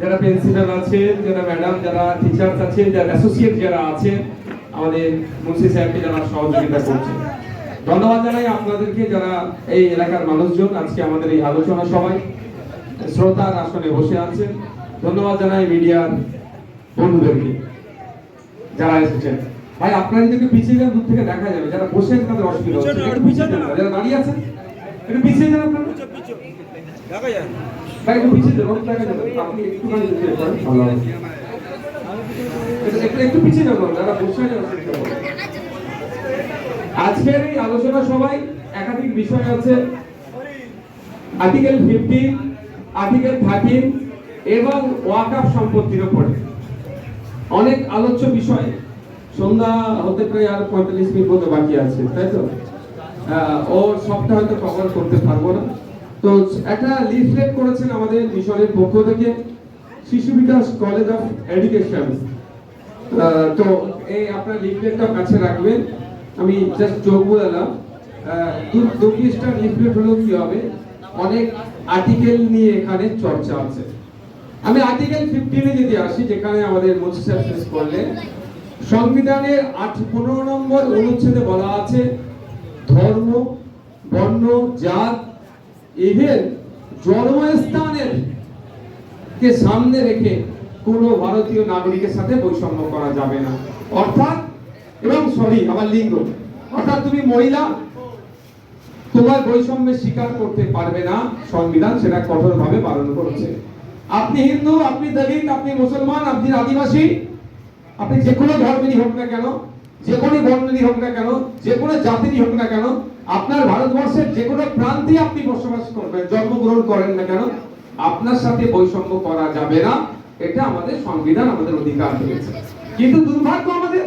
যারা প্রিন্সিপাল আছেন যারা ম্যাডাম যারা টিচার্স আছেন যারা অ্যাসোসিয়েট যারা আছেন আমাদের মুন্সি সাহেবকে যারা সহযোগিতা করছেন ধন্যবাদ জানাই আপনাদেরকে যারা এই এলাকার মানুষজন আজকে আমাদের এই আলোচনা সবাই শ্রোতার আসনে বসে আছেন। ধন্যবাদ জানাই মিডিয়ার বন্ধুদেরকে যারা এসেছেন। ভাই আপনারা যদি পিছিয়ে যান দূর থেকে দেখা যাবে যারা বসে আছেন তাদের অসুবিধা হচ্ছে। যারা দাঁড়িয়ে আছেন একটু পিছিয়ে যান আপনারা। ভাই একটু পিছিয়ে যান দেখা যাবে। আপনি পিছিয়ে যান ভালো একটু- একটু একটু পিছিয়ে যারা বসে আজকের এই আলোচনা সবাই একাধিক বিষয় আছে। আর্টিকেল ফিফটিন আর্টিকেল থার্টিন এবং ওয়াকাফ সম্পত্তির উপরে। অনেক আলোচ্য বিষয়। সন্ধ্যা হতে প্রায় আর পঁয়তাল্লিশ মিনিট মতো বাকি আছে তাই তো? ও সবটা হয়তো কভার করতে পারব না। তো একটা লিফলেট করেছেন আমাদের মিশনের পক্ষ থেকে, শিশু বিকাশ কলেজ অফ এডুকেশন তো এই আপনার লিফলেটটা কাছে রাখবেন। আমি জাস্ট যোগ বলালাম। দু পৃষ্ঠার লিফলেট হলেও কি হবে? অনেক আর্টিকেল নিয়ে এখানে চর্চা আছে। আমি আর্টিকেল ফিফটিনে যদি আসি, যেখানে আমাদের মুন্সি সাহেব শেষ করলেন, সংবিধানের আট, পনেরো নম্বর অনুচ্ছেদে বলা আছে ধর্ম, বর্ণ, জাত ইভেন জন্মস্থানের কে সামনে রেখে কোনো ভারতীয় নাগরিকের সাথে বৈষম্য করা যাবে না। অর্থাৎ, এবং সরি আমার লিঙ্গ। অর্থাৎ তুমি মহিলা, তোমার বৈষম্যের স্বীকার করতে পারবে না। সংবিধান সেটা কঠোরভাবে পালন করছে। আপনি হিন্দু, আপনি দলিত, আপনি মুসলমান, আপনি আদিবাসী, আপনি যে কোনো ধর্মেরই হোক না কেন যে কোনো বর্ণেরই হোক না কেন যে কোনো জাতিরই হোক না কেন, আপনার ভারতবর্ষের যে কোনো প্রান্তে আপনি বসবাস করবেন, জন্মগ্রহণ করেন না কেন, আপনার সাথে বৈষম্য করা যাবে না। এটা আমাদের সংবিধান, আমাদের অধিকার দিয়েছে। কিন্তু দুর্ভাগ্য আমাদের,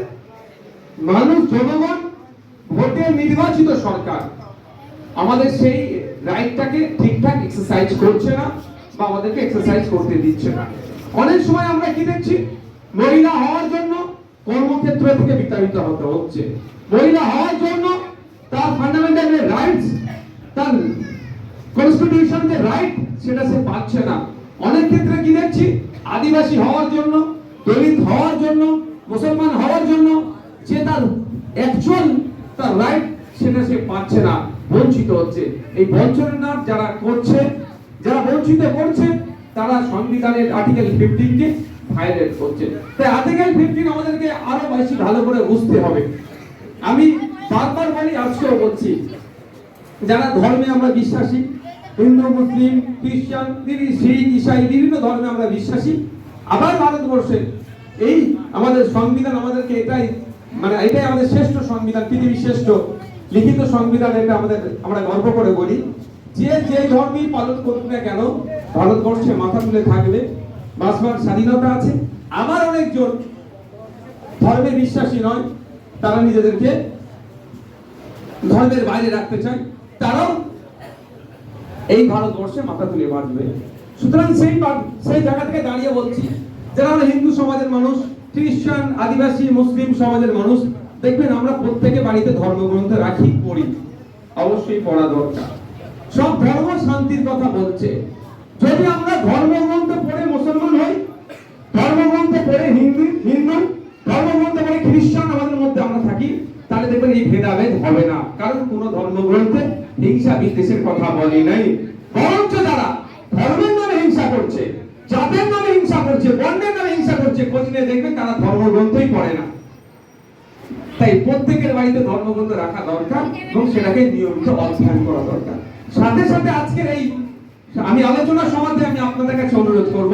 মানুষ, জনগণ, ভোটে নির্বাচিত সরকার, আমাদের সেই রাইটটাকে ঠিকঠাক এক্সারসাইজ করছে না বা আমাদেরকে এক্সারসাইজ করতে দিচ্ছে না। অনেক সময় আমরা কি দেখছি? মহিলা হওয়ার জন্য কর্মক্ষেত্র থেকে বিতাড়িত হতে হচ্ছে। মহিলা হওয়ার জন্য তার ফান্ডামেন্টাল যে রাইটস তার কনস্টিটিউশন যে রাইট সেটা সে পাচ্ছে না। অনেক ক্ষেত্রে কি দেখছি? আদিবাসী হওয়ার জন্য, দলিত হওয়ার জন্য, মুসলমান হওয়ার জন্য যে তার অ্যাকচুয়াল তার রাইট সেটা সে পাচ্ছে না। বঞ্চিত হচ্ছে। এই বঞ্চনের নাম যারা করছে, যারা বঞ্চিত করছে, তারা সংবিধানের আর্টিকেল ফিফটিন কে ভায়োলেট করছে। তাই আর্টিকেল ফিফটিন আমাদেরকে আরও বেশি ভালো করে বুঝতে হবে। আমি বারবার বলি, আজকেও বলছি, যারা ধর্মে আমরা বিশ্বাসী, হিন্দু, মুসলিম, খ্রিস্টান শিখ, ইসাই, বিভিন্ন ধর্মে আমরা বিশ্বাসী, আবার ভারতবর্ষে এই আমাদের সংবিধান আমাদেরকে এটাই মানে এটাই আমাদের শ্রেষ্ঠ সংবিধান, পৃথিবীর শ্রেষ্ঠ লিখিত সংবিধান এটা আমাদের, আমরা গর্ব করে বলি। যে যে ধর্মই পালন করুক না কেন, ভারতবর্ষে মাথা তুলে থাকবে। বাঁচবার স্বাধীনতা আছে। আবার অনেকজন ধর্মে বিশ্বাসী নয়, তারা নিজেদেরকে ধর্মের বাইরে রাখতে চায়। তারাও এই ভারতবর্ষে মাথা তুলে বাঁচবে। সুতরাং সেই সেই জায়গা থেকে দাঁড়িয়ে বলছি যারা আমরা হিন্দু সমাজের মানুষ, খ্রিস্টান, আদিবাসী, মুসলিম সমাজের মানুষ, দেখবেন আমরা প্রত্যেকে বাড়িতে ধর্মগ্রন্থ রাখি, পড়ি। অবশ্যই পড়া দরকার। সব ধর্ম শান্তির কথা বলছে। যদি আমরা ধর্মগ্রন্থ পড়ে মুসলমান হই, ধর্মগ্রন্থ পড়ে হিন্দু হিন্দু, ধর্মগ্রন্থ পড়ে খ্রিস্টান আমাদের মধ্যে আমরা থাকি, তাহলে দেখবেন এই ভেদাভেদ হবে না। কারণ কোন ধর্মগ্রন্থে হিংসা বিদ্বেষের কথা বলে নাই। বরঞ্চ যারা ধর্মের নামে হিংসা করছে, জাতের নামে হিংসা করছে, বর্ণের নামে হিংসা করছে নিয়ে দেখবেন তারা ধর্মগ্রন্থই পড়ে না। তাই প্রত্যেকের বাড়িতে ধর্মগ্রন্থ রাখা দরকার এবং সেটাকে নিয়মিত অধ্যয়ন করা দরকার। সাথে সাথে আজকের এই আমি আলোচনার সমাধে আমি আপনাদের কাছে অনুরোধ করব,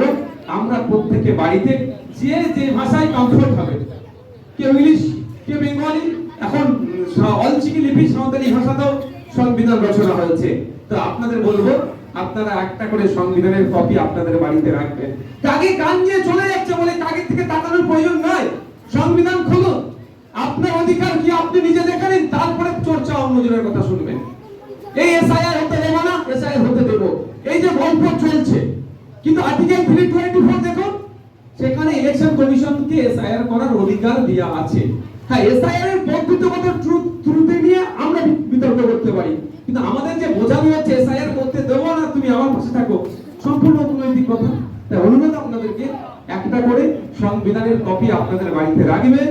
আমরা প্রত্যেকে বাড়িতে যে যে ভাষায় কমফোর্ট হবে, কেউ ইংলিশ, কেউ বেঙ্গলি, এখন অলচিকি লিপি সাঁওতালি ভাষাতেও সংবিধান রচনা হয়েছে। তো আপনাদের বলব, আপনারা একটা করে সংবিধানের কপি আপনাদের বাড়িতে রাখবেন। কাকে কান নিয়ে চলে যাচ্ছে বলে কাকের থেকে তাকানোর প্রয়োজন নয়? সংবিধান খুলুন। আপনার অধিকার কি আপনি নিজে দেখে নিন? তারপরে চর্চা অন্যজনের কথা শুনবেন। এই এসআইআর হতে দেবো না এসআইআর হতে দেবো। এই যে গল্প চলছে। কিন্তু আর্টিকেল থ্রি টোয়েন্টি ফোর দেখুন, সেখানে ইলেকশন কমিশনকে এসআইআর করার অধিকার দেওয়া আছে। হ্যাঁ এসআইআর এর পদ্ধতিগত ত্রুটি নিয়ে আমরা বিতর্ক করতে পারি। কিন্তু আমাদের যে বোঝানো হচ্ছে এসআইআর করতে দেবো না, তুমি আমার পাশে থাকো। সম্পূর্ণ অনৈতিক কথা। তাই অনুরোধ আপনাদেরকে, একটা করে সংবিধানের কপি আপনাদের বাড়িতে রাখবেন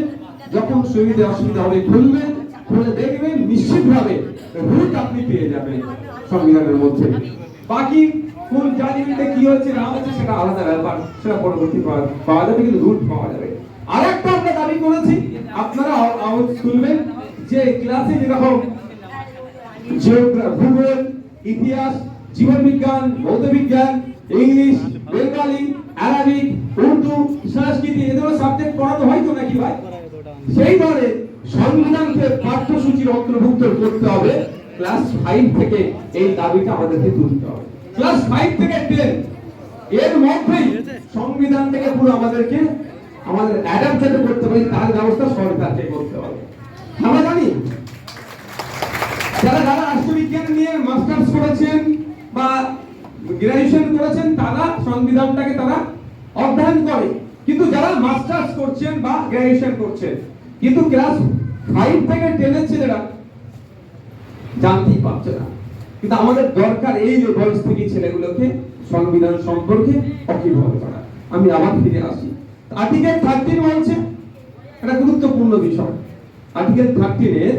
যখন সুবিধা অসুবিধা হবে খুলবেন খুলে দেখবেন নিশ্চিতভাবে রুট আপনি পেয়ে যাবেন সংবিধানের মধ্যে। বাকি কোন জাজমেন্টে কি হয়েছে না হয়েছে সেটা আলাদা ব্যাপার, সেটা পরবর্তী পাওয়া- যাবে, কিন্তু রুট পাওয়া যাবে। আরেকটা আমরা দাবি করেছি, আপনারা শুনবেন, যে ক্লাসে যেরকম ভূগোল, ইতিহাস, জীবন বিজ্ঞান, ভৌত ইংলিশ, বেঙ্গলি, আরবিক, উর্দু, সংস্কৃতি এ ধরনের সাবজেক্ট পড়ানো হয় তো নাকি ভাই? সেই ধরনের সংবিধানকে পাঠ্যসূচির অন্তর্ভুক্ত করতে হবে। ক্লাস ফাইভ থেকে এই দাবিটা আমাদেরকে তুলতে হবে। ক্লাস ফাইভ থেকে টেন, এর মধ্যেই সংবিধান থেকে পুরো আমাদেরকে, আমাদের অ্যাডাপ্ট যাতে করতে পারি, তার ব্যবস্থা সরকারকে করতে হবে। আমরা জানি, যারা যারা রাষ্ট্রবিজ্ঞান নিয়ে মাস্টার্স করেছেন বা গ্রাজুয়েশন করেছেন, তারা সংবিধানটাকে তারা অধ্যয়ন করে। কিন্তু যারা মাস্টার্স করছেন বা গ্রাজুয়েশন করছেন, কিন্তু ক্লাস ফাইভ থেকে ছেলেরা জানতেই পারছে না। কিন্তু আমাদের দরকার এই যে বয়স থেকে ছেলেগুলোকে সংবিধান সম্পর্কে করা আমি আবার ফিরে আসি। আর্টিকেল থার্টিন বলছে একটা গুরুত্বপূর্ণ বিষয়। আর্টিকেল থার্টিনের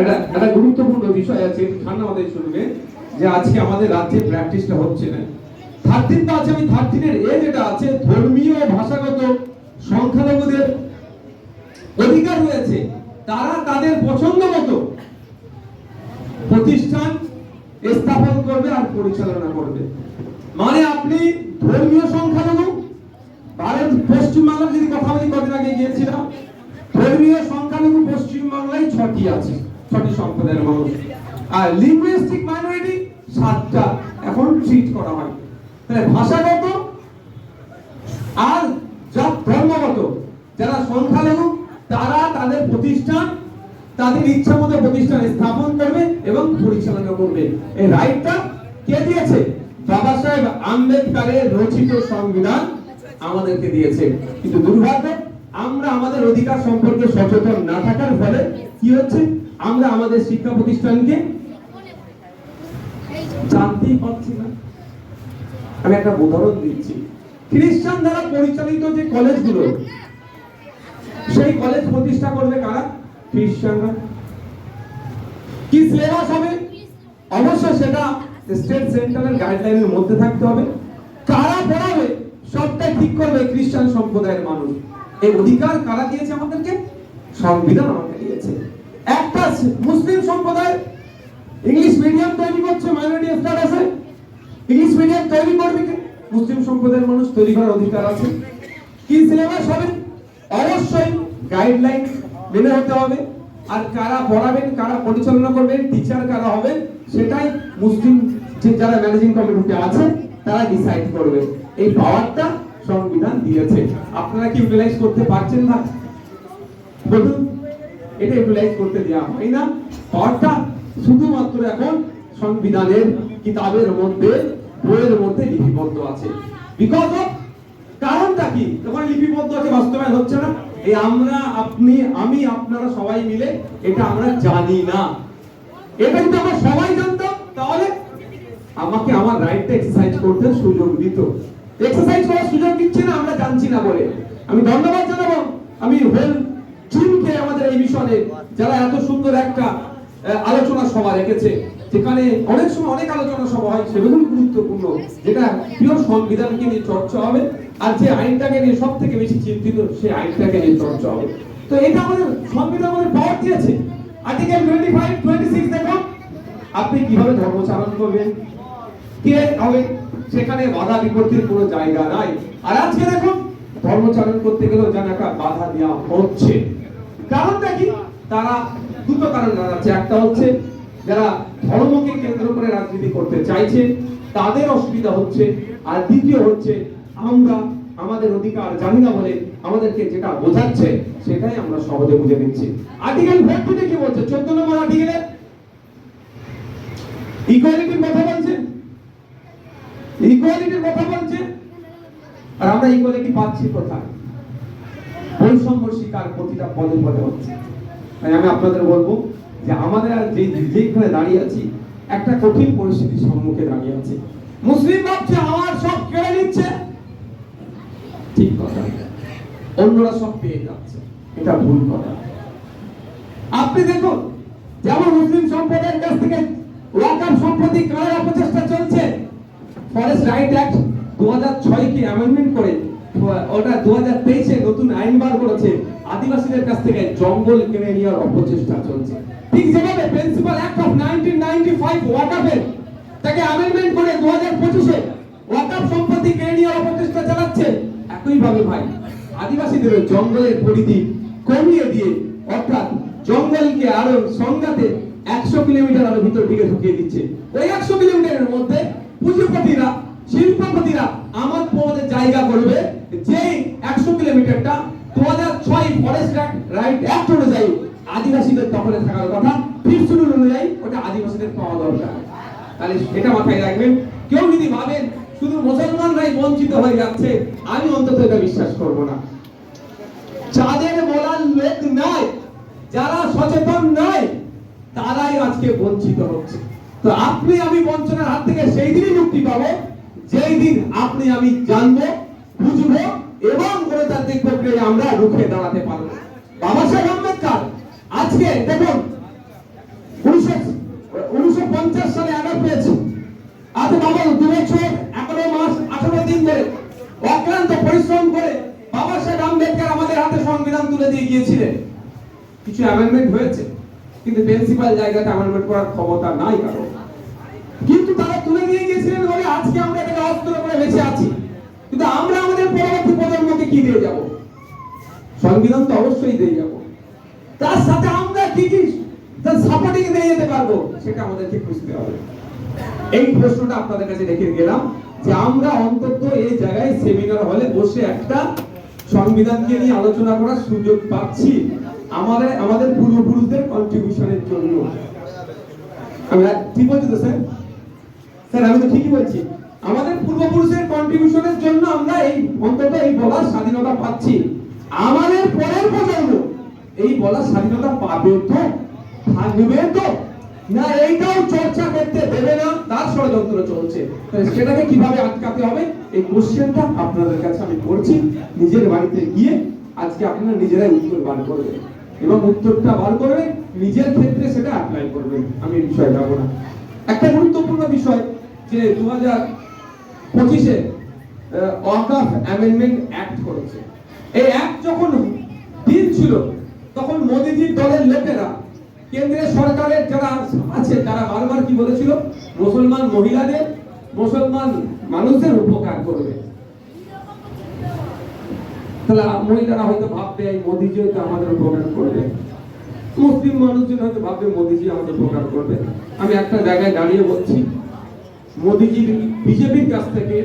একটা একটা গুরুত্বপূর্ণ বিষয় আছে ঠান্ডা মাথায় শুনবে যে আজকে আমাদের রাজ্যে প্র্যাকটিসটা হচ্ছে না। থার্টিন তো আছে, আমি থার্টিনের এ যেটা আছে, ধর্মীয় ভাষাগত সংখ্যালঘুদের অধিকার রয়েছে, তারা তাদের পছন্দ মতো প্রতিষ্ঠান স্থাপন করবে আর পরিচালনা করবে। মানে আপনি ধর্মীয় সংখ্যালঘু ভারত পশ্চিমবাংলার যদি কথা বলি, কদিন আগে গিয়েছিলাম, ধর্মীয় সংখ্যালঘু পশ্চিমবাংলায় ছটি আছে, ছটি সম্প্রদায়ের মানুষ। আর লিঙ্গুইস্টিক মাইনরিটি সাতটা, এখন ট্রিট করা হয়। তাহলে ভাষাগত আর যা ধর্মগত, যারা সংখ্যালঘু তারা তাদের প্রতিষ্ঠান, তাদের ইচ্ছা মতো প্রতিষ্ঠান স্থাপন করবে এবং পরিচালনা করবে। এই রাইটটা কে দিয়েছে? বাবা সাহেব আম্বেদকারের রচিত সংবিধান আমাদেরকে দিয়েছে। কিন্তু দুর্ভাগ্য, আমরা আমাদের অধিকার সম্পর্কে সচেতন না থাকার ফলে কি হচ্ছে? আমরা আমাদের শিক্ষা প্রতিষ্ঠানকে জানতেই পারছি না। আমি একটা উদাহরণ দিচ্ছি। খ্রিস্টান দ্বারা পরিচালিত যে কলেজগুলো সেই কলেজ প্রতিষ্ঠা করবে কারা? খ্রিস্টানরা কি সিলেবাস হবে? অবশ্যই সেটা স্টেট সেন্ট্রালের গাইডলাইনের মধ্যে থাকতে হবে। কারা পড়াবে? সবটাই ঠিক করবে খ্রিস্টান সম্প্রদায়ের মানুষ। এই অধিকার কারা দিয়েছে আমাদেরকে? সংবিধান আমাকে দিয়েছে। একটা মুসলিম সম্প্রদায় ইংলিশ মিডিয়াম তৈরি করছে মাইনরিটি স্ট্যাটাসে ইংলিশ মিডিয়াম তৈরি করবে মুসলিম সম্প্রদায়ের মানুষ তৈরি করার অধিকার আছে। কি সিলেবাস হবে? অবশ্যই গাইডলাইন মেনে হতে হবে। আর কারা পড়াবেন, কারা পরিচালনা করবেন টিচার কারা হবেন, সেটাই মুসলিম যে যারা ম্যানেজিং কমিটিতে আছে, তারা ডিসাইড করবে। এই পাওয়ারটা সংবিধান দিয়েছে। আপনারা কি ইউটিলাইজ করতে পারছেন না? বলুন, এটা ইউটিলাইজ করতে দেওয়া হয় না। পাওয়ারটা শুধুমাত্র এখন সংবিধানের কিতাবের মধ্যে, বইয়ের মধ্যে লিপিবদ্ধ আছে। বিকজ অফ কি? লিপিবদ্ধ আছে, বাস্তবায়ন হচ্ছে না? এই আমরা, আপনি, আমি, আপনারা সবাই মিলে এটা আমরা জানি না। এটা যদি আমরা সবাই জানতাম। তাহলে আমাকে আমার রাইটটা এক্সারসাইজ করতে সুযোগ দিত। এক্সারসাইজ করার সুযোগ দিচ্ছে না, আমরা জানছি না বলে। আমি ধন্যবাদ জানাব। আমি আমাদের এই মিশনে, যারা এত সুন্দর একটা আলোচনা সভা রেখেছে, যেখানে অনেক সময় অনেক আলোচনা সভা হয় সেগুলো গুরুত্বপূর্ণ। যেটা প্রিয় সংবিধানকে নিয়ে চর্চা হবে। আর যে আইনটাকে নিয়ে সব থেকে বেশি চিন্তিত, সেই আইনটাকে নিয়ে চর্চা হবে। তো এটা আমাদের সংবিধান আমাদের পাওয়ার দিয়েছে। Article twenty five twenty six দেখুন আপনি কীভাবে ধর্মচারণ করবেন? কে হবে? সেখানে বাধা বিপত্তির কোনো জায়গা নাই। আর আজকে দেখুন ধর্মচারণ করতে গেলেও যেন একটা বাধা দেওয়া হচ্ছে। কারণটা কি? তারা দুটো কারণ দাঁড়াচ্ছে একটা হচ্ছে, যারা ধর্মকে কেন্দ্র করে রাজনীতি করতে চাইছে, তাদের অসুবিধা হচ্ছে। আর দ্বিতীয় হচ্ছে আমরা আমাদের অধিকার জানি না বলে আমাদেরকে যেটা বোঝাচ্ছে, সেটাই আমরা সহজে বুঝে নিচ্ছি। আর্টিকেল ফোরটিতে কি বলছে? চোদ্দ নম্বর আর্টিকেলে ইকুয়ালিটির কথা বলছে? ইকুয়ালিটির কথা বলছে? আর আমরা ইকুয়ালিটি পাচ্ছি কোথায়? বৈষম্য শিকার প্রতিটা পদে পদে হচ্ছে। তাই আমি আপনাদের বলব যে আমাদের যে যেখানে দাঁড়িয়ে আছি, একটা কঠিন পরিস্থিতির সম্মুখে দাঁড়িয়ে আছি। মুসলিম ভাবছে, আমার সব কেড়ে নিচ্ছে। ঠিক কথা। অন্যরা সব পেয়ে যাচ্ছে। এটা ভুল কথা। আপনি দেখুন, যেমন মুসলিম সম্প্রদায়ের কাছ থেকে সম্পত্তি কারার অপচেষ্টা চলছে। ফরেস্ট রাইট অ্যাক্ট দু হাজার অ্যামেন্ডমেন্ট করে, ওটা দু হাজার তেইশে নতুন আইন বার করেছে। আদিবাসীদের কাছ থেকে জঙ্গল কেড়ে নেওয়ার অপচেষ্টা চলছে। ঠিক যেভাবে principal act of nineteen ninety five ওয়াকাফের তাকে অ্যামেন্ডমেন্ট করে দু হাজার পঁচিশে ওয়াকাফ সম্পত্তি কেড়ে নেওয়ার অপচেষ্টা চালাচ্ছে। একইভাবে ভাই, আদিবাসীদের জঙ্গলের পরিধি কমিয়ে দিয়ে, অর্থাৎ জঙ্গলকে আরও সংজ্ঞাতে একশো কিলোমিটার আরও ভিতর দিকে ঢুকিয়ে দিচ্ছে। ওই একশো কিলোমিটারের মধ্যে পুঁজিপতিরা, শিল্পপতিরা আমার পদের জায়গা করবে যে একশো কিলোমিটারটা দু হাজার ছয় ফরেস্ট রাইট অ্যাক্ট অনুযায়ী আদিবাসীদের দখলে থাকার কথা ফিফ শিডিউল অনুযায়ী ওটা আদিবাসীদের পাওয়া দরকার। তাহলে এটা মাথায় রাখবেন। কেউ যদি ভাবেন শুধু মুসলমানরাই বঞ্চিত হয়ে যাচ্ছে, আমি অন্তত এটা বিশ্বাস করব না। যাদের বলার লোক নাই, যারা সচেতন নয় তারাই আজকে বঞ্চিত হচ্ছে। তো আপনি আমি বঞ্চনার হাত থেকে সেই দিনই মুক্তি পাবো, যেই দিন আপনি আমি জানব, বুঝব এবং গণতান্ত্রিক প্রক্রিয়ায় আমরা রুখে দাঁড়াতে পারব। বাবা সাহেব আম্বেদকর, আজকে দেখুন, উনিশশো উনিশশো পঞ্চাশ সালে অ্যাডাপ পেয়েছে আজ বাবা দু বছর ধরে অক্লান্ত পরিশ্রম করে বাবা সাহেব আম্বেদকর আমাদের হাতে সংবিধান তুলে দিয়ে গিয়েছিলেন। কিছু অ্যামেন্ডমেন্ট হয়েছে, কিন্তু প্রিন্সিপাল জায়গাতে অ্যামেন্ডমেন্ট করার ক্ষমতা নাই কারও। কিন্তু তারা তুলে দিয়ে গিয়েছিলেন বলে আজকে আমরা এটাকে অস্ত্র করে বেঁচে আছি। কিন্তু আমরা আমাদের পরবর্তী প্রজন্মকে কি দিয়ে যাব? সংবিধান তো অবশ্যই দিয়ে যাব। তার সাথে আমরা কি কি তার সাপোর্টিং দিয়ে যেতে পারব, সেটা আমাদেরকে খুঁজতে হবে। এই প্রশ্নটা আপনাদের কাছে রেখে গেলাম। যে আমরা অন্তত এই জায়গায় সেমিনার হলে বসে একটা সংবিধানকে নিয়ে আলোচনা করার সুযোগ পাচ্ছি আমাদের আমাদের পূর্বপুরুষদের কন্ট্রিবিউশনের জন্য। ঠিক বলছি তো, স্যার? স্যার, আমি তো ঠিকই বলছি। আমাদের পূর্বপুরুষের কন্ট্রিবিউশনের জন্য আমরা এই, অন্তত এই বলার স্বাধীনতা পাচ্ছি। আমাদের পরের প্রজন্ম এই বলার স্বাধীনতা পাবে তো, থাকবে তো। না, এইটাও চর্চা করতে দেবে না, তার ষড়যন্ত্র চলছে। সেটাকে কীভাবে আটকাতে হবে, এই কোশ্চেনটা আপনাদের কাছে আমি করছি। নিজের বাড়িতে গিয়ে আজকে আপনারা নিজেরাই উত্তর বার করবেন। এবং উত্তরটা বার করবেন নিজের ক্ষেত্রে সেটা অ্যাপ্লাই করবেন। আমি এই বিষয়ে যাব না। একটা গুরুত্বপূর্ণ বিষয় যে দু হাজার পঁচিশে ওয়াকাফ অ্যামেন্ডমেন্ট অ্যাক্ট করেছে। এই অ্যাক্ট যখন বিল ছিল, তখন মোদিজির দলের লোকেরা কেন্দ্রের সরকারের যারা আছে, তারা বারবার কি বলেছিল? মুসলমান মহিলাদের, মুসলমান মানুষদের উপকার করবে। তাহলে মহিলারা হয়তো ভাববে, এই মোদিজি হয়তো আমাদের উপকার করবে। মুসলিম মানুষজন হয়তো ভাববে, মোদিজি আমাদের উপকার করবে। আমি একটা জায়গায় দাঁড়িয়ে বলছি, মোদিজি বিজেপির কাছ থেকে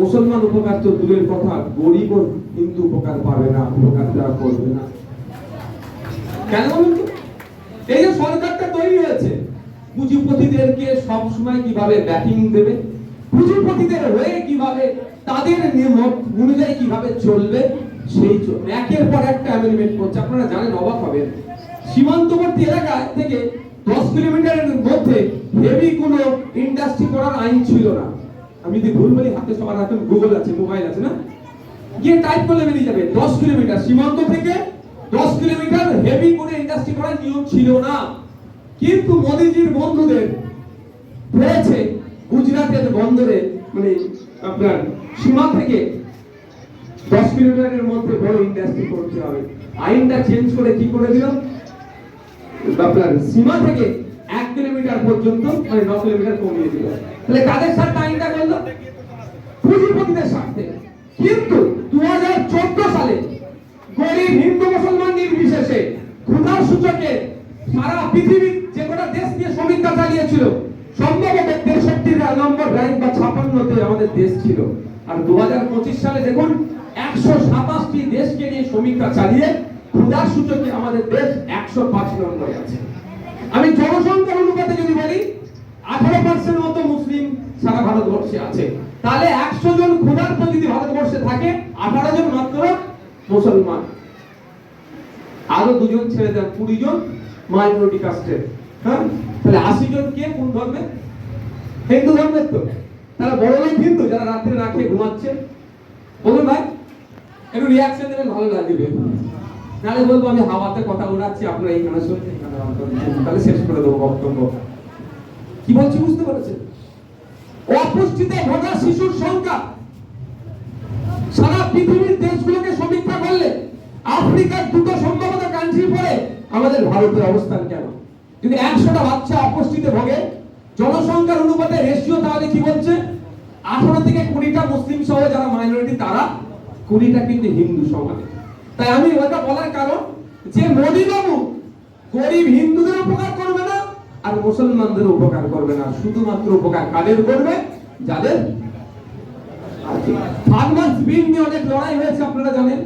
মুসলমান উপকার তো দূরের কথা গরিব হিন্দু উপকার পাবে না, উপকার তারা করবে না। কেন বলুন? এই যে সরকারটা তৈরি হয়েছে, পুঁজিপতিদেরকে সব সময় কীভাবে ব্যাটিং দেবে, পুঁজিপতিদের হয়ে কীভাবে তাদের নিয়ম অনুযায়ী কীভাবে চলবে, সেই একের পর একটা অ্যামেন্ডমেন্ট করছে। আপনারা জানেন, অবাক হবেন। সীমান্তবর্তী এলাকা থেকে দশ কিলোমিটারের মধ্যে হেভি কোনো ইন্ডাস্ট্রি করার আইন ছিল না। আমি যদি ভুল বলি, হাতে সবার হাতে গুগল আছে মোবাইল আছে না? গিয়ে টাইপ করলে বেরিয়ে যাবে, দশ কিলোমিটার। সীমান্ত থেকে দশ কিলোমিটার হেভি করে ইন্ডাস্ট্রি করার নিয়ম ছিল না। কিন্তু মোদিজির বন্ধুদের হয়েছে গুজরাটের বন্দরে মানে আপনার সীমা থেকে দশ কিলোমিটারের মধ্যে বড় ইন্ডাস্ট্রি করতে হবে। আইনটা চেঞ্জ করে কি করে দিল? আপনার সীমা থেকে এক কিলোমিটার পর্যন্ত মানে ন কিলোমিটার কমিয়ে দিল। তাহলে কাদের সাথে আইনটা করল? পুঁজিপতিদের স্বার্থে। কিন্তু দু হাজার চোদ্দ সালে গরিব হিন্দু মুসলমান নির্বিশেষে ক্ষুধার সূচকে সারা পৃথিবীর যে কটা দেশ নিয়ে সমীক্ষা চালিয়েছিল, সম্ভবত তেষট্টি নম্বর র্যাঙ্ক বা ছাপান্নতে আমাদের দেশ ছিল। আর দু সালে দেখুন, একশো সাতাশটি দেশকে নিয়ে সমীক্ষা চালিয়ে ক্ষুধার সূচকে আমাদের দেশ একশো পাঁচ নম্বরে আছে। আমি জনসংখ্যার অনুপাতে যদি বলি, আঠারো পার্সেন্ট মতো মুসলিম সারা ভারতবর্ষে আছে। তাহলে একশো জন ক্ষুধার যদি ভারতবর্ষে থাকে, আঠারো জন মুসলমান। আরও দুজন ছেড়ে দেন, কুড়ি জন মাইনরিটি কাস্টের হ্যাঁ? তাহলে আশি জন কে? কোন ধর্মে হিন্দু ধর্মের তো। তারা বড় লোক হিন্দু, যারা রাত্রে না খেয়ে ঘুমাচ্ছে। বলুন ভাই, একটু রিয়াকশন দেবেন ভালো লাগবে। নাহলে বলব আমি হাওয়াতে কথা উড়াচ্ছি, আপনারা এইখানে শুনছেন। তাহলে শেষ করে দেবো বক্তব্য। কি বলছি বুঝতে পেরেছেন? অপুষ্টিতে ভোগা শিশুর সংখ্যা। সারা পৃথিবীর দেশগুলোকে সমীক্ষা করলে আফ্রিকার দুটো সম্ভবত কান্ট্রি পরে আমাদের ভারতের অবস্থান কেন? যদি একশোটা বাচ্চা অপুষ্টিতে ভোগে, জনসংখ্যার অনুপাতে রেশিও তাহলে কি বলছে? আঠারো থেকে কুড়িটা মুসলিম সহ যারা মাইনরিটি তারা কুড়িটা কিন্তু হিন্দু সমাজে। তাই আমি ওটা বলার কারণ যে মোদী বাবু গরিব হিন্দুদের উপকার করবে না, আর মুসলমানদের উপকার করবে না। শুধুমাত্র উপকার কাদের করবে? যাদের ফার্মার্স বিল নিয়ে অনেক লড়াই হয়েছে, আপনারা জানেন।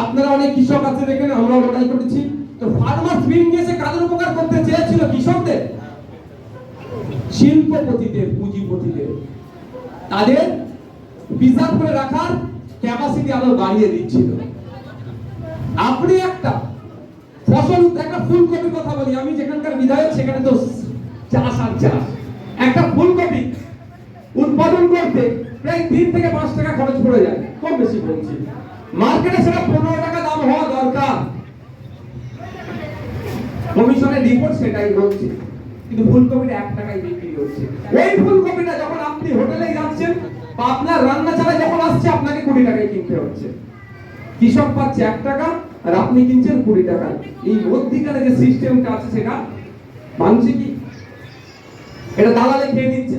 আপনারা অনেক কৃষক আছেন এখানে আমরাও লড়াই করেছি। তো ফার্মার্স বিল নিয়ে সে কাদের উপকার করতে চেয়েছিল কৃষকদের? শিল্পপতিদের, পুঁজিপতিদের। তাদের রিজার্ভ করে রাখার ক্যাপাসিটি আরও বাড়িয়ে দিচ্ছিল। আপনি একটা ফসল, একটা ফুলকপির কথা বলি, আমি যেখানকার বিধায়ক, সেখানে তো চাষ আর চাষ। একটা ফুলকপি উৎপাদন করতে প্রায় তিন থেকে পাঁচ টাকা খরচ পড়ে যায় কম বেশি বলছি। মার্কেটে সেটা পনেরো টাকা দাম হওয়া দরকার। কমিশনের রিপোর্ট সেটাই বলছে, কিন্তু ফুলকপিটা এক টাকায় বিক্রি হচ্ছে। ফুলকপিটা যখন আপনি হোটেলে যাচ্ছেন, বা আপনার রান্না চালা যখন আসছে, আপনাকে কুড়ি টাকায় কিনতে হচ্ছে। কৃষক পাচ্ছে এক টাকা, আর আপনি কিনছেন কুড়ি টাকা। এই যে সিস্টেমটা আছে সেটা মানছে কি? এটা দালালে খেয়ে নিচ্ছে।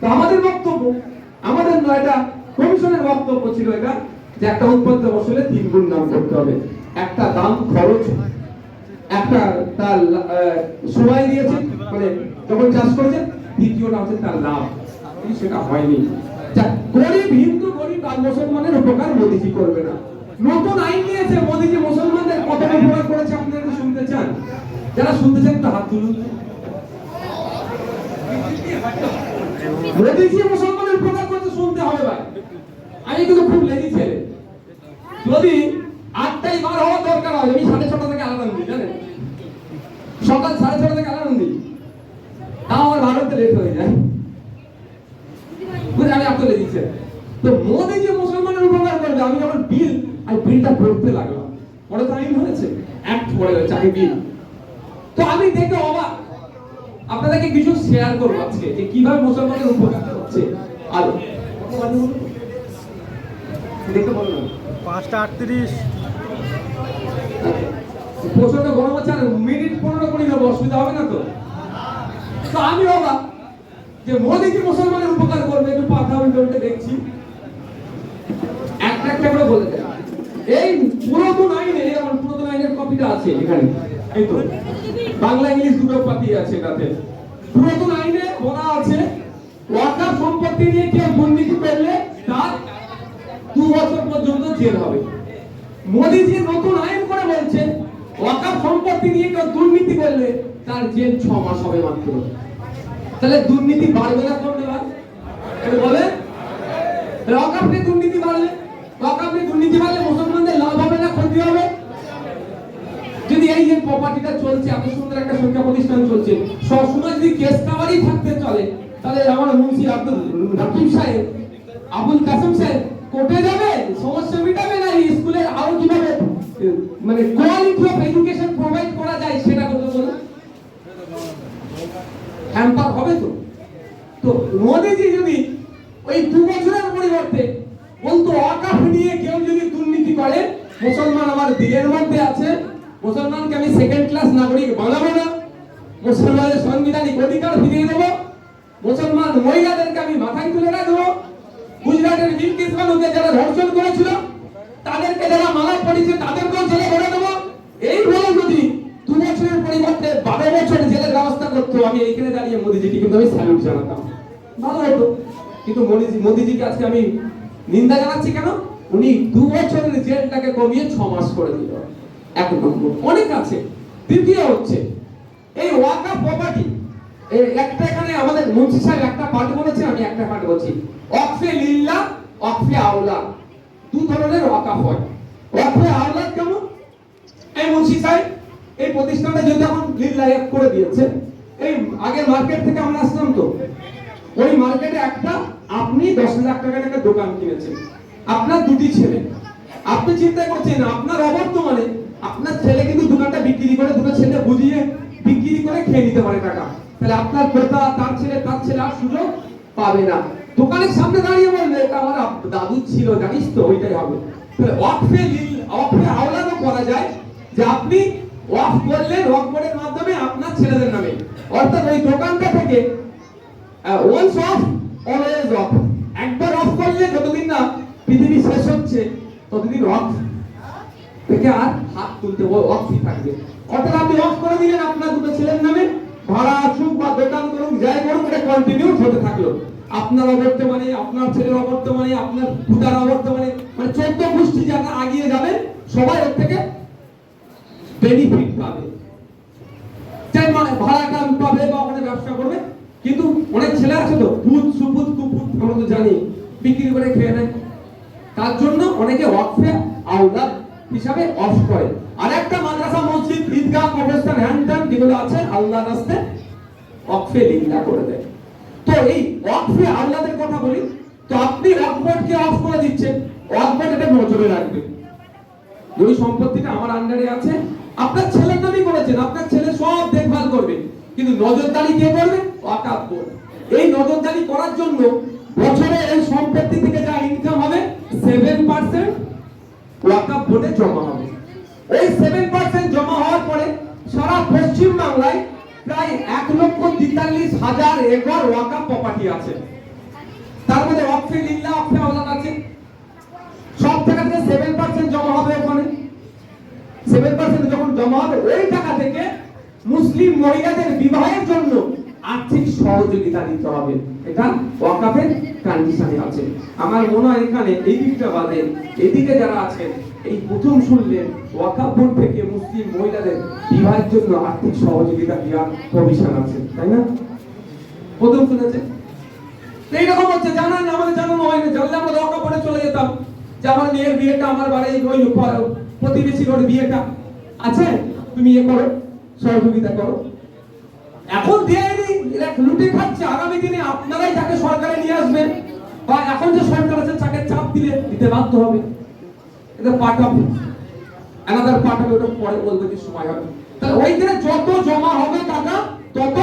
তো আমাদের বক্তব্য আমাদের নয় এটা কমিশনের বক্তব্য ছিল এটা, যে একটা উৎপাদ্য ফসলে তিন গুণ দাম করতে হবে। একটা দাম খরচ, একটা তার সময় দিয়েছে মানে যখন চাষ করেছে, দ্বিতীয়টা হচ্ছে তার লাভ। সেটা হয়নি। গরিব হিন্দু, গরিব আর মুসলমানের উপকার মোদিজি করবে না। নতুন আইন নিয়েছে মোদিজি, মুসলমানদের কত উপকার করেছে আপনারা শুনতে চান? যারা শুনতে চান তো হাত তুলুন। মোদিজি মুসলমানের উপকার করতে শুনতে হবে ভাই। আমি কিন্তু খুব লেজি ছেলে। যদি আটটাই বার হওয়া দরকার হয়, আমি সাড়ে ছটা থেকে আলাদা দিই, জানেন? সকাল সাড়ে ছটা থেকে আলাদা দিই। তাও আমার ভারতে লেট হয়ে যায়। বুঝে আমি আপনাদের দিচ্ছে তো মোদি যে মুসলমানের উপকার করবে, আমি যখন বিল আমি বিলটা পড়তে লাগলাম। পরে তো আইন হয়েছে অ্যাক্ট পড়ে আমি বিল তো আমি দেখে অবাক। আপনাদেরকে কিছু শেয়ার করব আজকে যে কীভাবে মুসলমানের উপকার হচ্ছে। আর দেখতে বলুন না। পাঁচটা আটত্রিশ। প্রচণ্ড গরম হচ্ছে আর মিনিট পনেরো করে নেব অসুবিধা হবে না তো? তো আমি অবাক যে মোদি কি মুসলমানের উপকার করবে? একটু পাখা উল্টে দেখছি। একটা একটা করে বলে দেয়। এই পুরাতন আইনে আমার পুরাতন আইনের কপিটা আছে এখানে। এই তো, বাংলা ইংলিশ দুটো কপি আছে এটাতে পুরাতন আইনে বলা আছে, ওয়াকার সম্পত্তি নিয়ে কেউ দুর্নীতি করলে তার দু বছর পর্যন্ত জেল হবে। মোদিজি নতুন আইন করে বলছে ওয়াকাফ সম্পত্তি নিয়ে কেউ দুর্নীতি করলে তার জেল ছ মাস হবে মাত্র। তাহলে দুর্নীতি বাড়বে না কমবে ভাই এটা বলে তাহলে ওয়াকাফ নিয়ে দুর্নীতি বাড়লে ওয়াকাফ নিয়ে দুর্নীতি বাড়লে মুসলমানদের লাভ হবে না, ক্ষতি হবে? প্রপার্টিটা চলছে, এত সুন্দর একটা শিক্ষা প্রতিষ্ঠান চলছে। সবসময় যদি কেস কাভারই থাকতে চলে, তাহলে আমার মুন্সি আব্দুল রাকিব সাহেব, আবুল কাসেম যাবে, সমস্যা মিটাবে না, এই স্কুলে আরও কীভাবে মানে কোয়ালিটি অফ এডুকেশন প্রোভাইড করা যায় সেটা হ্যাম্পার হবে তো? তো মোদিজি যদি ওই দু বছরের পরিবর্তে বলতো, অকাফ নিয়ে কেউ যদি দুর্নীতি করে, মুসলমান আমার দিলের মধ্যে আছে মুসলমানকে আমি সেকেন্ড ক্লাস নাগরিক? বানাবো না। মুসলমানের সাংবিধানিক অধিকার ফিরিয়ে দেবো। মুসলমান মহিলাদেরকে আমি মাথায় তুলে রাখব গুজরাটের বিলকিস বানুকে যারা ধর্ষণ করেছিল, তাদেরকে যারা মালা পড়েছে, তাদেরকেও জেলে ভরে দেবো। এই বলে যদি দু বছরের পরিবর্তে বারো বছর জেলের ব্যবস্থা করতো, আমি এইখানে দাঁড়িয়ে মোদিজিকে কিন্তু আমি স্যালুট জানাতাম। ভালো হতো। কিন্তু মোদিজি, মোদিজিকে আজকে আমি নিন্দা জানাচ্ছি কেন? উনি দু বছরের জেলটাকে কমিয়ে ছ মাস করে দিল। এক নম্বর অনেক আছে। দ্বিতীয় হচ্ছে, এই ওয়াকা প্রপার্টি এই একটা এখানে আমাদের মুন্সি সাহেব একটা পাঠ বলেছে আমি একটা পাঠ বলছি। অকফে লিল্লা অকফে আওলা। দু ধরনের ওয়াকাফ হয়। ওয়াকফে আওলাদ কেমন? এই মুন্সি সাহেব এই প্রতিষ্ঠানটা যদি এখন লিল্লা এক করে দিয়েছে, এই আগের মার্কেট থেকে আমরা আসলাম তো, ওই মার্কেটে একটা, আপনি দশ লাখ টাকার একটা দোকান কিনেছেন। আপনার দুটি ছেলে। আপনি চিন্তা করছেন, আপনার অবর্তমানে আপনার ছেলে কিন্তু দোকানটা বিক্রি করে, দুটো ছেলে বুঝিয়ে বিক্রি করে খেয়ে নিতে পারে টাকা। তাহলে আপনার ক্রেতা তার ছেলে তার ছেলে আর সুযোগ পাবে না। দোকানের সামনে দাঁড়িয়ে বলবে, এটা আমার দাদু ছিল, জানিস তো, ওইটাই হবে। তাহলে ওয়াকফে লিল ওয়াকফে করা যায় যে আপনি ওয়াকফ করলেন ওয়াকফ বোর্ডের মাধ্যমে আপনার ছেলেদের নামে। অর্থাৎ ওই দোকানটা থেকে ওয়ান্স অফ অলওয়েজ অফ একবার অফ করলে যতদিন না পৃথিবী শেষ হচ্ছে, ততদিন অফ থেকে আর হাত তুলতে থাকবে। অর্থাৎ আপনি অফ করে দিলেন আপনার দুটো ছেলের নামে। ভাড়া আসুক বা দোকান করুক, যাই করুক, এটা কন্টিনিউ হতে থাকল। আপনার অবর্তমানে, আপনার ছেলের অবর্তমানে, আপনার অবর্তমানে মানে চোদ্দ গোষ্ঠী আগিয়ে যাবে, সবাই থেকে বেনিফিট পাবে। মানে ভাড়াটা পাবে বা ওখানে ব্যবসা করবে। কিন্তু অনেক ছেলে আছে তো, ভূত, সুপুত, কুপুত, আমরা তো জানি, বিক্রি করে খেয়ে নেয়। তার জন্য অনেকে ওয়াকফে আওলাদ হিসাবে অফ করে। আর একটা মাদ্রাসা, মসজিদ, ঈদগাহ, কবরস্থান হ্যান্ড ট্যান যেগুলো আছে আল্লাহ রাস্তে ওয়াকফে লিল্লা করে দেয়। তো এই ওয়াকফে আওলাদের কথা বলি, তো আপনি ওয়াকফকে অফ করে দিচ্ছেন ওয়াকফ এটা নজরে রাখবেন ওই সম্পত্তিটা আমার আন্ডারে আছে। আপনার ছেলের নামই করেছেন আপনার ছেলে সব দেখভাল করবে। কিন্তু নজরদারি কে করবে? বোর্ড এই নজরদারি করার জন্য বছরে এই সম্পত্তি থেকে যা ইনকাম হবে সেভেন পার্সেন্ট ওয়াকাফ বোর্ডে জমা হবে। এই সেভেন পার্সেন্ট জমা হওয়ার পরে সারা পশ্চিম বাংলায় প্রায় এক লক্ষ তেতাল্লিশ হাজার একর ওয়াকাফ প্রপার্টি আছে। তার মধ্যে ওয়াকফে লিল্লা ওয়াকফে আওলাদ আছে। সব টাকা থেকে সেভেন পার্সেন্ট জমা হবে ওখানে। সেভেন পার্সেন্ট যখন জমা হবে, ওই টাকা থেকে মুসলিম মহিলাদের বিবাহের জন্য আর্থিক সহযোগিতা দিতে হবে। এটা ওয়াকাফের কন্ডিশনে আছে। আমার মনে হয় এখানে এই দিকটা বাদে, এদিকে যারা আছেন, এই প্রথম শুনলেন ওয়াকাফ বোর্ড থেকে মুসলিম মহিলাদের বিবাহের জন্য আর্থিক সহযোগিতা দেওয়ার প্রভিশন আছে, তাই না? প্রথম শুনেছেন তো এইরকম হচ্ছে, জানান, আমাদের জানানো হয়নি। জানলে আমরা দরকার পড়ে চলে যেতাম। যে আমার মেয়ের বিয়েটা আমার বাড়ি ওই প- প্রতিবেশীর ওর বিয়েটা আছে? তুমি ইয়ে করো, সহযোগিতা করো। এখন দেয়নি লুটে খাচ্ছে, আগামী দিনে আপনারাই তাকে সরকারে নিয়ে আসবেন। বা এখন যে সরকার আছে, তাকে চাপ দিলে দিতে বাধ্য হবে। এটা পার্ট অফ হবে ওটা পরে বলতে কি সময় হবে। তাহলে ওইখানে যত জমা হবে টাকা, তত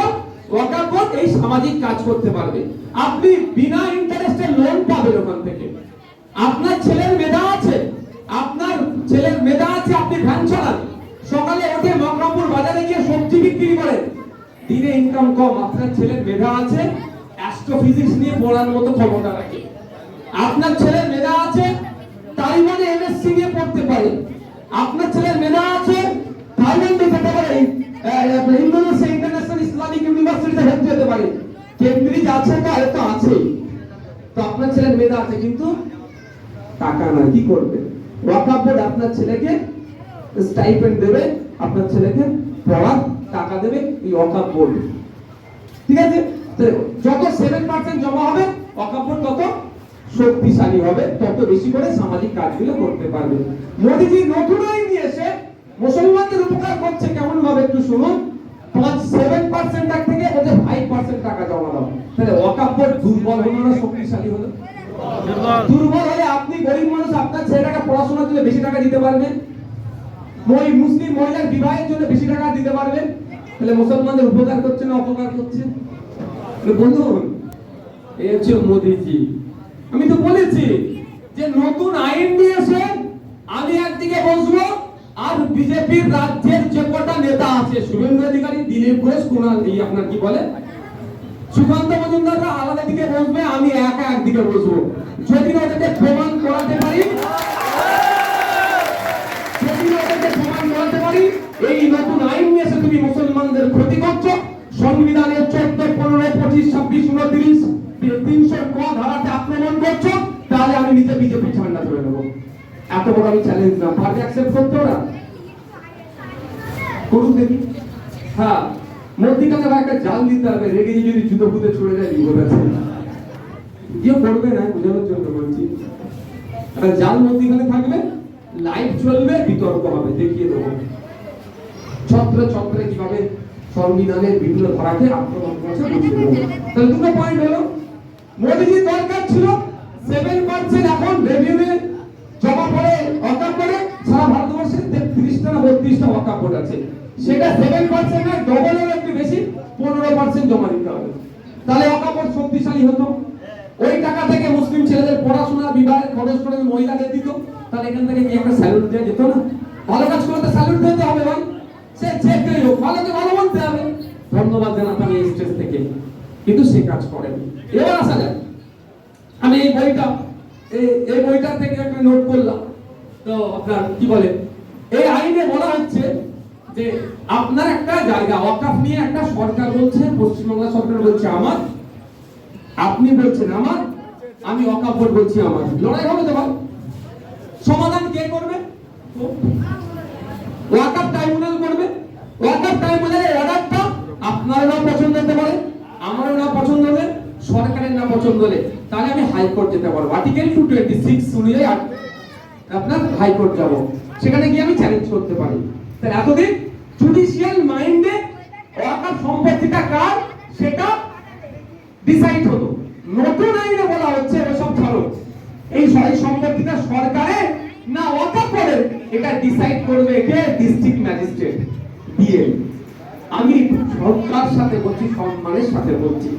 বোর্ড এই সামাজিক কাজ করতে পারবে। আপনি বিনা ইন্টারেস্টে লোন পাবেন ওখান থেকে। আপনার ছেলের মেধা আছে। আপনার ছেলের মেধা আছে, আপনি ভ্যান চালান। সকালে উঠে মকরমপুর বাজারে গিয়ে সবজি বিক্রি করেন। দিনে ইনকাম কম, আপনার ছেলের মেধা আছে অ্যাস্ট্রোফিজিক্স নিয়ে পড়ার মতো ক্ষমতা রাখে আপনার ছেলের মেধা আছে তাই তাইওয়ানে এমএসসি নিয়ে পড়তে পারে। আপনার ছেলের মেধা আছে, থাইল্যান্ডে যেতে পারে ইন্দোনেশিয়া ইন্টারন্যাশনাল ইসলামিক ইউনিভার্সিটিতে হেল্প যেতে পারে। কেমব্রিজ আছে তো হয়তো আছে তো আপনার ছেলের মেধা আছে, কিন্তু টাকা না কি করবে ওয়াকাফ বোর্ড আপনার ছেলেকে স্টাইপেন্ড দেবে, আপনার ছেলেকে পড়ার টাকা দেবে এই ওয়াকাফ বোর্ড ঠিক আছে? যত সেভেন পার্সেন্ট জমা হবে ওয়াকাফ বোর্ড তত শক্তিশালী হবে তত বেশি করে সামাজিক কাজগুলো করতে পারবে। মোদিজি নতুন আইন নিয়ে এসে মুসলমানদের উপকার করছে কেমন ভাবে একটু শুনুন? পাঁচ সেভেন পার্সেন্ট থেকে ওদের ফাইভ পার্সেন্ট টাকা জমা দাও। তাহলে ওয়াকাফ বোর্ড দুর্বল হলো না শক্তিশালী হলো? দুর্বল হলে আপনি গরিব মানুষ আপনার ছেলেটাকে পড়াশোনার জন্য বেশি টাকা দিতে পারবেন? ওই মুসলিম মহিলার বিবাহের জন্য বেশি টাকা দিতে পারবেন? তাহলে মুসলমানদের উপকার করছে না অপকার করছে? বন্ধুন এই হচ্ছে মোদিজি। আমি তো বলেছি যে নতুন আইন দিয়েছে আমি একদিকে বসবো, আর বিজেপির রাজ্যের যে কটা নেতা আছে, শুভেন্দু অধিকারী, দিলীপ ঘোষ কুণাল এই আপনার কি বলে সুকান্ত মজুমদাররা আলাদা দিকে বসবে, আমি একা একদিকে বসবো। যদি না ওদেরকে প্রমাণ করাতে পারি যদি না ওদেরকে প্রমাণ করাতে পারি এই নতুন আইন নিয়ে এসে তুমি মুসলমানদের ক্ষতি করছ সংবিধানের চোদ্দ, পনেরো, পঁচিশ, ছাব্বিশ, উনত্রিশ, তিনশো ক ধারাতে আক্রমণ করছ, তাহলে আমি নিজে বিজেপি ঝান্ডা ধরে নেব। এত বড় আমি চ্যালেঞ্জ না। পারবে অ্যাকসেপ্ট করতে ওরা দেখি। হ্যাঁ একটা জাল দিতে হবে, রেগে যদি জুতো ফুতে ছুড়ে যায়, বিপদ আছে। কেউ করবে না বোঝানোর জন্য বলছি। জাল মধ্যিখানে থাকবে লাইট চলবে, বিতর্ক হবে, দেখিয়ে দেবো। ছত্রে ছত্রে কীভাবে সংবিধানের বিভিন্ন ধারাকে আক্রমণ করছে তাহলে দুটো পয়েন্ট হলো দরকার ছিল সেভেন এখন জমা পড়ে অকাপ করে সারা তেত্রিশটা না বত্রিশটা অকাপ আছে। সেটা সেভেন পার্সেন্ট না ডবলের একটু বেশি, পনেরো পার্সেন্ট জমা দিতে হবে। তাহলে অকাপ শক্তিশালী হতো। ওই টাকা থেকে মুসলিম ছেলেদের পড়াশোনা বিবাহে খরচ করে মহিলাদের দিত। তাহলে এখান থেকে কি একটা স্যালুট দেওয়া যেত না। ভালো কাজ করতে স্যালুট দিতে হবে ভাই। সে যে কেউ হোক, ভালোকে ভালো বলতে হবে। ধন্যবাদ জানাতাম এই স্টেজ থেকে। কিন্তু সে কাজ করেনি। এবার আসা যাক। আমি এই বইটা এই বইটা থেকে একটা নোট করলাম। তো আপনার কি বলে? এই আইনে বলা হচ্ছে যে আপনার একটা জায়গা, ওয়াকফ নিয়ে একটা সরকার বলছে, পশ্চিমবাংলা সরকার বলছে আমার, আপনি বলছেন আমার, আমি ওয়াকফ বলছি আমার। লড়াই হবে তো সমাধান কে করবে? ট্রাইব্যুনাল করবে। অর্ডারটা আপনারও না পছন্দ হতে পারে পছন্দ সরকারের পছন্দ হলে। তাহলে আমি হাইকোর্ট যেতে পারব। আর্টিকেল টু টোয়েন্টি সিক্স অনুযায়ী আপনার হাইকোর্ট যাব। সেখানে গিয়ে আমি চ্যালেঞ্জ করতে পারি। তাহলে এতদিন জুডিশিয়াল মাইন্ডে ওয়াকফ সম্পত্তিটা কার? সেটা ডিসাইড হতো নতুন আইনে বলা হচ্ছে এসব ছাড়ো। এই সম্পত্তিটা সরকারের এটা ডিসাইড করবে কে? ডিস্ট্রিক্ট ম্যাজিস্ট্রেট দিয়ে আমি সরকার সাথে বলছি সম্মানের সাথে বলছি।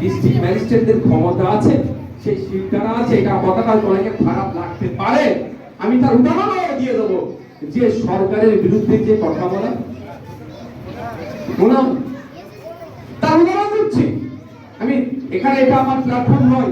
ডিস্ট্রিক্ট ম্যাজিস্ট্রেটদের ক্ষমতা আছে, সেই সিটটা আছে, এটা কথাটা অনেকে খারাপ লাগতে পারে। আমি তার উদাহরণও দিয়ে দেবো। যে সরকারের বিরুদ্ধে যে কথা বলা তার উদাহরণ দিচ্ছি। আমি, এখানে এটা আমার প্ল্যাটফর্ম নয়।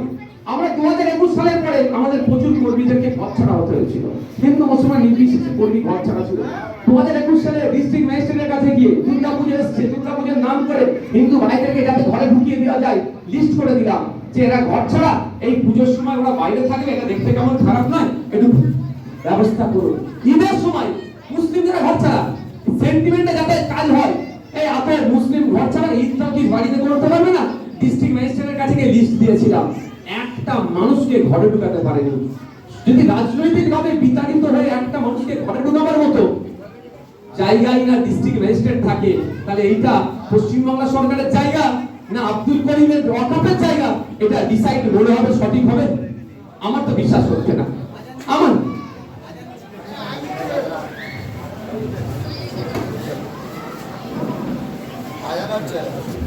আমরা দু হাজার একুশ সালের পরে আমাদের প্রচুর কর্মীদেরকে ঘর ছাড়া হতে হয়েছিল। হিন্দু, মুসলমান নির্বিশেষে কর্মী ঘর ছাড়া ছিল। দু হাজার একুশ সালে ডিস্ট্রিক্ট ম্যাজিস্ট্রেটের কাছে গিয়ে দুর্গা পুজো এসছে। দুর্গা পুজোর নাম করে হিন্দু ভাইদেরকে যাতে ঘরে ঢুকিয়ে দেওয়া যায় লিস্ট করে দিলাম যে এরা ঘর ছাড়া এই পুজোর সময় ওরা বাইরে থাকবে। এটা দেখতে কেমন খারাপ নয়? একটু ব্যবস্থা করুন। ঈদের সময় মুসলিমদের ঘর ছাড়া। সেন্টিমেন্টে যাতে কাজ হয়, এই আপনার মুসলিম ঘর ছাড়া ঈদটাও কি বাড়িতে করতে পারবে না? ডিস্ট্রিক্ট ম্যাজিস্ট্রেটের কাছে গিয়ে লিস্ট দিয়েছিলাম। একটা মানুষকে ঘরে ঢুকাতে পারেনি। যদি রাজনৈতিকভাবে বিতাড়িত হয়ে একটা মানুষকে ঘরে ঢুকাবার মতো জায়গায় না ডিস্ট্রিক্ট ম্যাজিস্ট্রেট থাকে, তাহলে এইটা পশ্চিমবাংলা সরকারের জায়গা না আব্দুল করিমের ওয়াকাফের জায়গা? এটা ডিসাইড মনে হবে, সঠিক হবে? আমার তো বিশ্বাস হচ্ছে না। আমার Yeah.